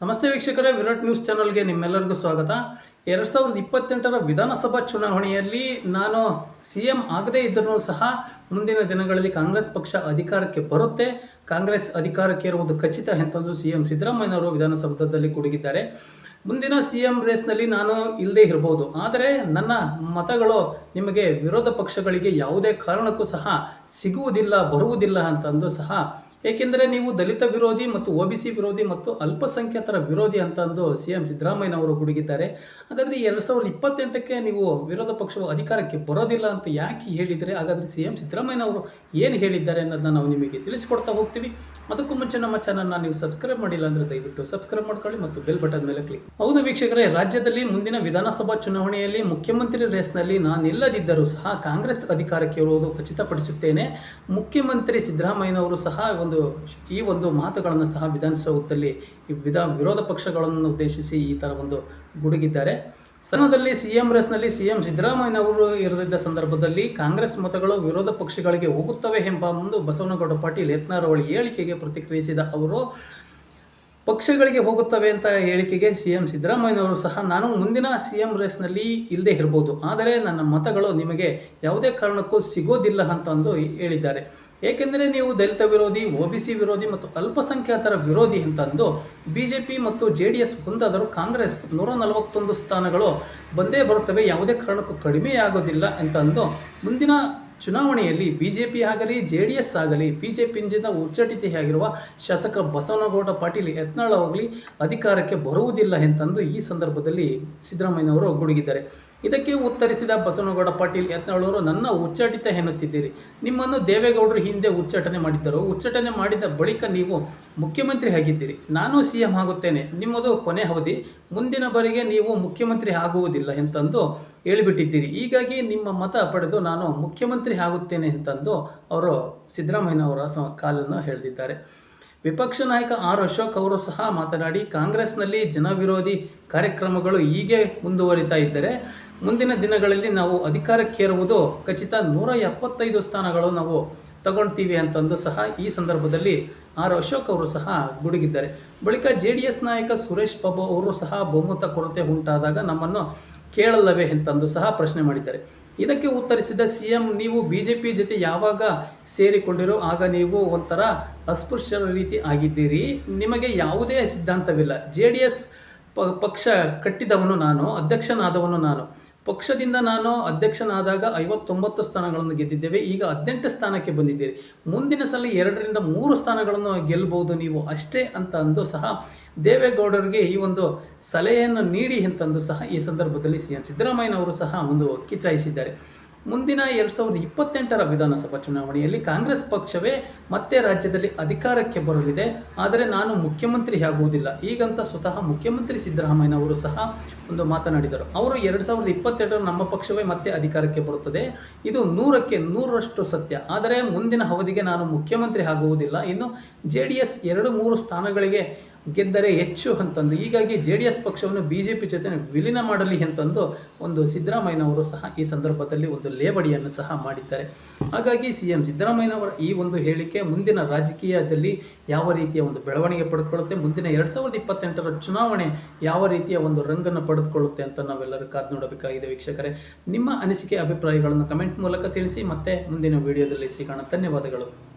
ನಮಸ್ತೆ ವೀಕ್ಷಕರೇ, ವಿರಾಟ್ ನ್ಯೂಸ್ ಚಾನಲ್ಗೆ ನಿಮ್ಮೆಲ್ಲರಿಗೂ ಸ್ವಾಗತ. ಎರಡು ಸಾವಿರದ ಇಪ್ಪತ್ತೆಂಟರ ವಿಧಾನಸಭಾ ಚುನಾವಣೆಯಲ್ಲಿ ನಾನು ಸಿ ಎಂ ಆಗದೇ ಇದ್ದರೂ ಸಹ ಮುಂದಿನ ದಿನಗಳಲ್ಲಿ ಕಾಂಗ್ರೆಸ್ ಪಕ್ಷ ಅಧಿಕಾರಕ್ಕೆ ಬರುತ್ತೆ. ಕಾಂಗ್ರೆಸ್ ಅಧಿಕಾರಕ್ಕೆ ಇರುವುದು ಖಚಿತ ಎಂತಂದು ಸಿ ಎಂ ಸಿದ್ದರಾಮಯ್ಯನವರು ವಿಧಾನಸೌಧದಲ್ಲಿ ಕುಡುಗಿದ್ದಾರೆ ಮುಂದಿನ ಸಿ ಎಂ ರೇಸ್ನಲ್ಲಿ ನಾನು ಇಲ್ಲದೇ ಇರಬಹುದು ಆದರೆ ನನ್ನ ಮತಗಳು ನಿಮಗೆ ವಿರೋಧ ಪಕ್ಷಗಳಿಗೆ ಯಾವುದೇ ಕಾರಣಕ್ಕೂ ಸಹ ಸಿಗುವುದಿಲ್ಲ, ಬರುವುದಿಲ್ಲ ಅಂತಂದು ಸಹ ಏಕೆಂದರೆ ನೀವು ದಲಿತ ವಿರೋಧಿ ಮತ್ತು ಒ ಬಿ ಸಿ ವಿರೋಧಿ ಮತ್ತು ಅಲ್ಪಸಂಖ್ಯಾತರ ವಿರೋಧಿ ಅಂತಂದು ಸಿ ಎಂ ಸಿದ್ದರಾಮಯ್ಯನವರು ಗುಡುಗಿದ್ದಾರೆ. ಹಾಗಾದರೆ ಎರಡು ಸಾವಿರದ ಇಪ್ಪತ್ತೆಂಟಕ್ಕೆ ನೀವು ವಿರೋಧ ಪಕ್ಷವು ಅಧಿಕಾರಕ್ಕೆ ಬರೋದಿಲ್ಲ ಅಂತ ಯಾಕೆ ಹೇಳಿದರೆ? ಹಾಗಾದರೆ ಸಿ ಎಂ ಸಿದ್ದರಾಮಯ್ಯನವರು ಏನು ಹೇಳಿದ್ದಾರೆ ಅನ್ನೋದನ್ನ ನಾವು ನಿಮಗೆ ತಿಳಿಸ್ಕೊಡ್ತಾ ಹೋಗ್ತೀವಿ. ಅದಕ್ಕೂ ಮುಂಚೆ ನಮ್ಮ ಚಾನಲ್ನ ನೀವು ಸಬ್ಸ್ಕ್ರೈಬ್ ಮಾಡಿಲ್ಲ ಅಂದರೆ ದಯವಿಟ್ಟು ಸಬ್ಸ್ಕ್ರೈಬ್ ಮಾಡ್ಕೊಳ್ಳಿ ಮತ್ತು ಬೆಲ್ ಬಟನ್ ಮೇಲೆ ಕ್ಲಿಕ್. ಹೌದು ವೀಕ್ಷಕರೇ, ರಾಜ್ಯದಲ್ಲಿ ಮುಂದಿನ ವಿಧಾನಸಭಾ ಚುನಾವಣೆಯಲ್ಲಿ ಮುಖ್ಯಮಂತ್ರಿ ರೇಸ್ನಲ್ಲಿ ನಾನಿಲ್ಲದಿದ್ದರೂ ಸಹ ಕಾಂಗ್ರೆಸ್ ಅಧಿಕಾರಕ್ಕೆ ಇರುವುದು ಖಚಿತಪಡಿಸುತ್ತೇನೆ. ಮುಖ್ಯಮಂತ್ರಿ ಸಿದ್ದರಾಮಯ್ಯನವರು ಸಹ ಒಂದು ಈ ಒಂದು ಮಾತುಗಳನ್ನು ಸಹ ವಿಧಾನಸೌಧದಲ್ಲಿ ಈ ವಿಧಾ ವಿರೋಧ ಪಕ್ಷಗಳನ್ನು ಉದ್ದೇಶಿಸಿ ಈ ಥರ ಒಂದು ಗುಡುಗಿದ್ದಾರೆ. ಸ್ಥಾನದಲ್ಲಿ ಸಿ ಎಂ ರೆಸ್ನಲ್ಲಿ ಸಿ ಎಂ ಸಿದ್ದರಾಮಯ್ಯನವರು ಇರದಿದ್ದ ಸಂದರ್ಭದಲ್ಲಿ ಕಾಂಗ್ರೆಸ್ ಮತಗಳು ವಿರೋಧ ಪಕ್ಷಗಳಿಗೆ ಹೋಗುತ್ತವೆ ಎಂಬ ಒಂದು ಬಸವನಗೌಡ ಪಾಟೀಲ್ ಯತ್ನಾರವಳಿ ಹೇಳಿಕೆಗೆ ಪ್ರತಿಕ್ರಿಯಿಸಿದ ಅವರು ಪಕ್ಷಗಳಿಗೆ ಹೋಗುತ್ತವೆ ಅಂತ ಹೇಳಿಕೆಗೆ ಸಿ ಎಂ ಸಿದ್ದರಾಮಯ್ಯನವರು ಸಹ ನಾನು ಮುಂದಿನ ಸಿ ಎಂ ರೇಸ್ನಲ್ಲಿ ಇಲ್ಲದೆ ಇರ್ಬೋದು. ಆದರೆ ನನ್ನ ಮತಗಳು ನಿಮಗೆ ಯಾವುದೇ ಕಾರಣಕ್ಕೂ ಸಿಗೋದಿಲ್ಲ ಅಂತಂದು ಹೇಳಿದ್ದಾರೆ. ಏಕೆಂದರೆ ನೀವು ದಲಿತ ವಿರೋಧಿ, ಒ ಬಿ ಸಿ ವಿರೋಧಿ ಮತ್ತು ಅಲ್ಪಸಂಖ್ಯಾತರ ವಿರೋಧಿ ಅಂತಂದು ಬಿ ಜೆ ಪಿ ಮತ್ತು ಜೆ ಡಿ ಎಸ್ ಒಂದಾದರೂ ಕಾಂಗ್ರೆಸ್ ನೂರ ನಲವತ್ತೊಂದು ಸ್ಥಾನಗಳು ಬಂದೇ ಬರುತ್ತವೆ. ಯಾವುದೇ ಕಾರಣಕ್ಕೂ ಕಡಿಮೆಯಾಗೋದಿಲ್ಲ ಅಂತಂದು ಮುಂದಿನ ಚುನಾವಣೆಯಲ್ಲಿ ಬಿಜೆಪಿ ಆಗಲಿ ಜೆ ಡಿ ಎಸ್ ಆಗಲಿ ಬಿ ಜೆ ಪಿಯಿಂದ ಉಚ್ಚಟಿತೆಯಾಗಿರುವ ಶಾಸಕ ಬಸವನಗೌಡ ಪಾಟೀಲ್ ಯತ್ನಾಳ್ ಆಗಲಿ ಅಧಿಕಾರಕ್ಕೆ ಬರುವುದಿಲ್ಲ ಎಂತಂದು ಈ ಸಂದರ್ಭದಲ್ಲಿ ಸಿದ್ದರಾಮಯ್ಯನವರು ಗುಡುಗಿದ್ದಾರೆ. ಇದಕ್ಕೆ ಉತ್ತರಿಸಿದ ಬಸವನಗೌಡ ಪಾಟೀಲ್ ಯತ್ನಾಳವರು, ನನ್ನ ಉಚ್ಚಾಟಿತ ಎನ್ನುತ್ತಿದ್ದೀರಿ. ನಿಮ್ಮನ್ನು ದೇವೇಗೌಡರು ಹಿಂದೆ ಉಚ್ಚಾಟನೆ ಮಾಡಿದ್ದರು. ಉಚ್ಚಾಟನೆ ಮಾಡಿದ ಬಳಿಕ ನೀವು ಮುಖ್ಯಮಂತ್ರಿ ಆಗಿದ್ದೀರಿ. ನಾನು ಸಿ ಎಂ ಆಗುತ್ತೇನೆ. ನಿಮ್ಮದು ಕೊನೆ ಅವಧಿ. ಮುಂದಿನ ಬಾರಿಗೆ ನೀವು ಮುಖ್ಯಮಂತ್ರಿ ಆಗುವುದಿಲ್ಲ ಎಂತಂದು ಹೇಳಿಬಿಟ್ಟಿದ್ದೀರಿ. ಹೀಗಾಗಿ ನಿಮ್ಮ ಮತ ಪಡೆದು ನಾನು ಮುಖ್ಯಮಂತ್ರಿ ಆಗುತ್ತೇನೆ ಅಂತಂದು ಅವರು ಸಿದ್ದರಾಮಯ್ಯನವರ ಸ ಕಾಲನ್ನು ಹೇಳಿದ್ದಾರೆ ವಿಪಕ್ಷ ನಾಯಕ ಆರ್ ಅಶೋಕ್ ಅವರು ಸಹ ಮಾತನಾಡಿ, ಕಾಂಗ್ರೆಸ್ನಲ್ಲಿ ಜನವಿರೋಧಿ ಕಾರ್ಯಕ್ರಮಗಳು ಹೀಗೆ ಮುಂದುವರಿತಾ ಇದ್ದರೆ ಮುಂದಿನ ದಿನಗಳಲ್ಲಿ ನಾವು ಅಧಿಕಾರಕ್ಕೇರುವುದು ಖಚಿತ ನೂರ ಎಪ್ಪತ್ತೈದು ಸ್ಥಾನಗಳು ನಾವು ತಗೊಳ್ತೀವಿ ಅಂತಂದು ಸಹ ಈ ಸಂದರ್ಭದಲ್ಲಿ ಆರ್ ಅಶೋಕ್ ಅವರು ಸಹ ಗುಡುಗಿದ್ದಾರೆ. ಬಳಿಕ ಜೆ ಡಿ ಎಸ್ ನಾಯಕ ಸುರೇಶ್ ಬಾಬು ಅವರು ಸಹ ಬಹುಮತ ಕೊರತೆ ಉಂಟಾದಾಗ ನಮ್ಮನ್ನು ಕೇಳಲ್ಲವೇ ಅಂತಂದು ಸಹ ಪ್ರಶ್ನೆ ಮಾಡಿದ್ದಾರೆ. ಇದಕ್ಕೆ ಉತ್ತರಿಸಿದ ಸಿ ಎಂ ನೀವು ಬಿ ಜೆ ಪಿ ಜೊತೆ ಯಾವಾಗ ಸೇರಿಕೊಂಡಿರೋ ಆಗ ನೀವು ಒಂಥರ ಅಸ್ಪೃಶ್ಯರ ರೀತಿ ಆಗಿದ್ದೀರಿ. ನಿಮಗೆ ಯಾವುದೇ ಸಿದ್ಧಾಂತವಿಲ್ಲ. ಜೆ ಡಿ ಎಸ್ ಪಕ್ಷ ಕಟ್ಟಿದವನು ನಾನು, ಅಧ್ಯಕ್ಷನಾದವನು ನಾನು. ಪಕ್ಷದಿಂದ ನಾನು ಅಧ್ಯಕ್ಷನಾದಾಗ ಐವತ್ತೊಂಬತ್ತು ಸ್ಥಾನಗಳನ್ನು ಗೆದ್ದಿದ್ದೇವೆ. ಈಗ ಹದಿನೆಂಟು ಸ್ಥಾನಕ್ಕೆ ಬಂದಿದ್ದೀರಿ. ಮುಂದಿನ ಸಲ ಎರಡರಿಂದ ಮೂರು ಸ್ಥಾನಗಳನ್ನು ಗೆಲ್ಲಬಹುದು ನೀವು ಅಷ್ಟೇ ಅಂತ ಅಂದು ಸಹ ದೇವೇಗೌಡರಿಗೆ ಈ ಒಂದು ಸಲಹೆಯನ್ನು ನೀಡಿ ಅಂತಂದು ಸಹ ಈ ಸಂದರ್ಭದಲ್ಲಿ ಸಿ ಎಂ ಸಿದ್ದರಾಮಯ್ಯನವರು ಸಹ ಒಂದು ಕಿಚಾಯಿಸಿದ್ದಾರೆ ಮುಂದಿನ ಎರಡು ಸಾವಿರದ ಇಪ್ಪತ್ತೆಂಟರ ವಿಧಾನಸಭಾ ಚುನಾವಣೆಯಲ್ಲಿ ಕಾಂಗ್ರೆಸ್ ಪಕ್ಷವೇ ಮತ್ತೆ ರಾಜ್ಯದಲ್ಲಿ ಅಧಿಕಾರಕ್ಕೆ ಬರಲಿದೆ. ಆದರೆ ನಾನು ಮುಖ್ಯಮಂತ್ರಿ ಆಗುವುದಿಲ್ಲ. ಈಗಂತ ಸ್ವತಃ ಮುಖ್ಯಮಂತ್ರಿ ಸಿದ್ದರಾಮಯ್ಯನವರು ಸಹ ಒಂದು ಮಾತನಾಡಿದರು. ಅವರು ಎರಡು ಸಾವಿರದ ಇಪ್ಪತ್ತೆರಡರ ನಮ್ಮ ಪಕ್ಷವೇ ಮತ್ತೆ ಅಧಿಕಾರಕ್ಕೆ ಬರುತ್ತದೆ. ಇದು ನೂರಕ್ಕೆ ನೂರರಷ್ಟು ಸತ್ಯ. ಆದರೆ ಮುಂದಿನ ಅವಧಿಗೆ ನಾನು ಮುಖ್ಯಮಂತ್ರಿ ಆಗುವುದಿಲ್ಲ. ಇನ್ನು ಜೆ ಡಿ ಎಸ್ ಎರಡು ಮೂರು ಸ್ಥಾನಗಳಿಗೆ ಗೆದ್ದರೆ ಹೆಚ್ಚು ಅಂತಂದು. ಹೀಗಾಗಿ ಜೆ ಡಿ ಎಸ್ ಪಕ್ಷವನ್ನು ಬಿ ಜೆ ಪಿ ಜೊತೆ ವಿಲೀನ ಮಾಡಲಿ ಅಂತಂದು ಒಂದು ಸಿದ್ದರಾಮಯ್ಯನವರು ಸಹ ಈ ಸಂದರ್ಭದಲ್ಲಿ ಒಂದು ಲೇವಡಿಯನ್ನು ಸಹ ಮಾಡಿದ್ದಾರೆ. ಹಾಗಾಗಿ ಸಿ ಎಂ ಸಿದ್ದರಾಮಯ್ಯನವರ ಈ ಒಂದು ಹೇಳಿಕೆ ಮುಂದಿನ ರಾಜಕೀಯದಲ್ಲಿ ಯಾವ ರೀತಿಯ ಒಂದು ಬೆಳವಣಿಗೆ ಪಡೆದುಕೊಳ್ಳುತ್ತೆ ಮುಂದಿನ ಎರಡು ಸಾವಿರದ ಇಪ್ಪತ್ತೆಂಟರ ಚುನಾವಣೆ ಯಾವ ರೀತಿಯ ಒಂದು ರಂಗನ್ನು ಪಡೆದುಕೊಳ್ಳುತ್ತೆ ಅಂತ ನಾವೆಲ್ಲರೂ ಕಾದು ನೋಡಬೇಕಾಗಿದೆ ವೀಕ್ಷಕರೇ. ನಿಮ್ಮ ಅನಿಸಿಕೆ, ಅಭಿಪ್ರಾಯಗಳನ್ನು ಕಮೆಂಟ್ ಮೂಲಕ ತಿಳಿಸಿ. ಮತ್ತೆ ಮುಂದಿನ ವಿಡಿಯೋದಲ್ಲಿ ಸಿಗೋಣ. ಧನ್ಯವಾದಗಳು.